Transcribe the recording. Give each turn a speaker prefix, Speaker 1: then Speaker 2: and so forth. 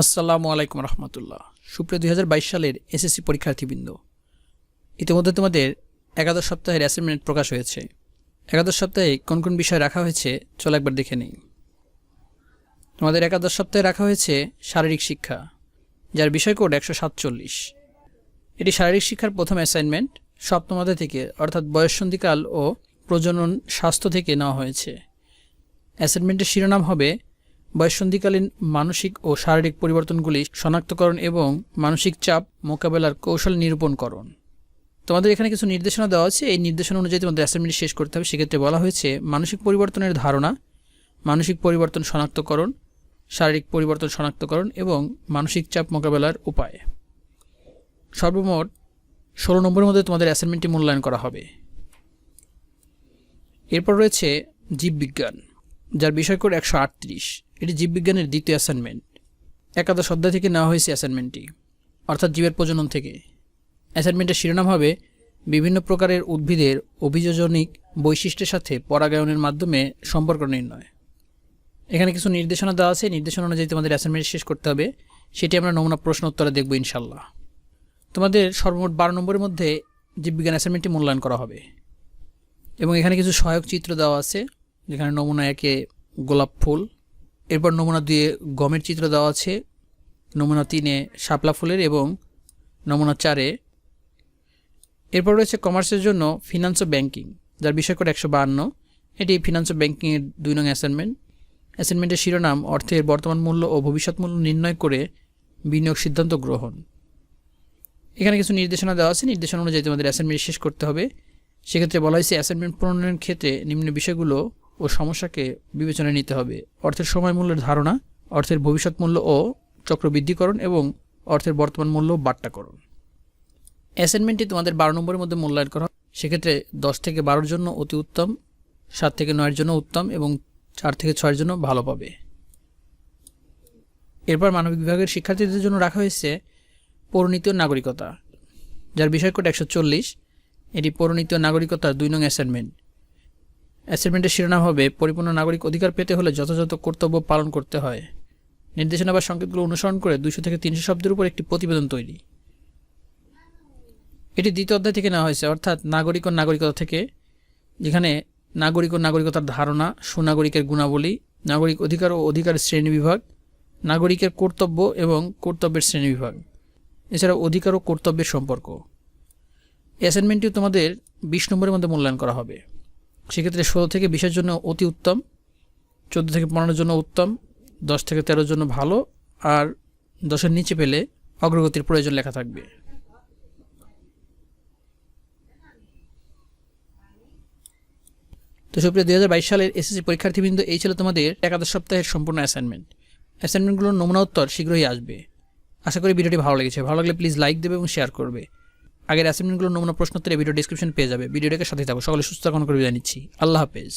Speaker 1: আসসালামু আলাইকুম রহমতুল্লাহ। সুপ্রিয় দুই হাজার বাইশ সালের এসএসসি পরীক্ষার্থীবৃন্দ, ইতিমধ্যে তোমাদের একাদশ সপ্তাহের অ্যাসাইনমেন্ট প্রকাশ হয়েছে। একাদশ সপ্তাহে কোন কোন বিষয় রাখা হয়েছে চলো একবার দেখে নেই। তোমাদের একাদশ সপ্তাহে রাখা হয়েছে শারীরিক শিক্ষা, যার বিষয় কোড একশো সাতচল্লিশ। এটি শারীরিক শিক্ষার প্রথম অ্যাসাইনমেন্ট সপ্তমাদে থেকে, অর্থাৎ বয়ঃসন্ধিকাল ও প্রজনন স্বাস্থ্য থেকে নেওয়া হয়েছে। অ্যাসাইনমেন্টের শিরোনাম হবে বয়ঃসন্ধিকালীন মানসিক ও শারীরিক পরিবর্তনগুলি শনাক্তকরণ এবং মানসিক চাপ মোকাবেলার কৌশল নিরূপণকরণ তোমাদের এখানে কিছু নির্দেশনা দেওয়া আছে। এই নির্দেশনা অনুযায়ী তোমাদের অ্যাসাইনমেন্ট শেষ করতে হবে। সেক্ষেত্রে বলা হয়েছে, মানসিক পরিবর্তনের ধারণা, মানসিক পরিবর্তন শনাক্তকরণ, শারীরিক পরিবর্তন শনাক্তকরণ এবং মানসিক চাপ মোকাবেলার উপায়। সর্বমোট ষোলো নম্বরের মধ্যে তোমাদের অ্যাসাইনমেন্টটি মূল্যায়ন করা হবে। এরপর রয়েছে জীববিজ্ঞান, যার বিষয় কোড একশো আটত্রিশ। এটি জীববিজ্ঞানের দ্বিতীয় অ্যাসাইনমেন্ট একাদশ অধ্যায় থেকে নেওয়া হয়েছে অ্যাসাইনমেন্টটি অর্থাৎ জীবের প্রজনন থেকে। অ্যাসাইনমেন্টের শিরোনাম হবে বিভিন্ন প্রকারের উদ্ভিদের অভিযোজনিক বৈশিষ্ট্যের সাথে পরাগায়নের মাধ্যমে সম্পর্ক নির্ণয়। এখানে কিছু নির্দেশনা দেওয়া আছে। নির্দেশনা অনুযায়ী তোমাদের অ্যাসাইনমেন্ট শেষ করতে হবে। সেটি আমরা নমুনা প্রশ্ন উত্তরে দেখব ইনশাল্লাহ তোমাদের সর্বমোট বারো নম্বরের মধ্যে জীববিজ্ঞান অ্যাসাইনমেন্টটি মূল্যায়ন করা হবে। এবং এখানে কিছু সহায়ক চিত্র দেওয়া আছে, যেখানে নমুনা একে গোলাপ ফুল এরপর নমুনা দিয়ে গমের চিত্র দেওয়া আছে। নমুনা তিনে শাপলা ফুলের এবং নমুনা চারে। এরপর রয়েছে কমার্সের জন্য ফিনান্স ও ব্যাংকিং, যার বিষয় করে একশো বাহান্ন। এটি ফিনান্স ও ব্যাংকিংয়ের দুই নং অ্যাসাইনমেন্ট। অ্যাসাইনমেন্টের শিরোনাম, অর্থের বর্তমান মূল্য ও ভবিষ্যৎ মূল্য নির্ণয় করে বিনিয়োগ সিদ্ধান্ত গ্রহণ। এখানে কিছু নির্দেশনা দেওয়া আছে। নির্দেশনা অনুযায়ী তোমাদের অ্যাসাইনমেন্ট শেষ করতে হবে। সেক্ষেত্রে বলা হয়েছে অ্যাসাইনমেন্ট প্রণয়নের ক্ষেত্রে নিম্ন বিষয়গুলো ও সমস্যাকে বিবেচনায় নিতে হবে। অর্থের সময় মূল্যের ধারণা, অর্থের ভবিষ্যৎ মূল্য ও চক্রবৃদ্ধিকরণ এবং অর্থের বর্তমান মূল্য বাট্টাকরণ। অ্যাসাইনমেন্টটি তোমাদের বারো নম্বরের মধ্যে মূল্যায়ন করা সেক্ষেত্রে দশ থেকে বারোর জন্য অতি উত্তম, সাত থেকে নয়ের জন্য উত্তম এবং চার থেকে ছয়ের জন্য ভালো পাবে। এরপর মানবিক বিভাগের শিক্ষার্থীদের জন্য রাখা হয়েছে পরিণীত নাগরিকতা, যার বিষয় কোড একশো চল্লিশ। এটি পরিণীত নাগরিকতার দুই নং অ্যাসাইনমেন্ট। অ্যাসাইনমেন্টের শিরোনাম হবে, পরিপূর্ণ নাগরিক অধিকার পেতে হলে যথাযথ কর্তব্য পালন করতে হয়। নির্দেশনা বা সংকেতগুলো অনুসরণ করে দুশো থেকে তিনশো শব্দের উপর একটি প্রতিবেদন তৈরি। এটি দ্বিতীয় অধ্যায় থেকে নেওয়া হয়েছে, অর্থাৎ নাগরিক ও নাগরিকতা থেকে, যেখানে নাগরিক ও নাগরিকতার ধারণা, সুনাগরিকের গুণাবলী, নাগরিক অধিকার ও অধিকার শ্রেণি বিভাগ, নাগরিকের কর্তব্য এবং কর্তব্যের শ্রেণি বিভাগ। এছাড়া অধিকার ও কর্তব্যের সম্পর্ক। অ্যাসাইনমেন্টটিও তোমাদের বিশ নম্বরের মধ্যে মূল্যায়ন করা হবে। সেক্ষেত্রে ষোলো থেকে বিশের জন্য অতি উত্তম, চোদ্দ থেকে পনেরোর জন্য উত্তম, দশ থেকে তেরোর জন্য ভালো, আর দশের নিচে পেলে অগ্রগতির প্রয়োজন লেখা থাকবে। তো সুপ্রিয়, দুই হাজার বাইশ সালের এসএসসি পরীক্ষার্থীবৃন্দ, এই ছিল তোমাদের একাদশ সপ্তাহের সম্পূর্ণ অ্যাসাইনমেন্ট অ্যাসাইনমেন্টগুলোর নমুনা উত্তর শীঘ্রই আসবে। আশা করি ভিডিওটি ভালো লেগেছে। ভালো লাগলে প্লিজ লাইক দেবে এবং শেয়ার করবে। আগের অ্যাসাইনমেন্টগুলোর নমুনা প্রশ্নোত্তরে ভিডিও ডিসক্রিপশন পেয়ে যাবে। ভিডিওটাকে সাথে থাকো। সকলে সুস্থ এখন করে বিদায় নিচ্ছি। আল্লাহ হাফেজ।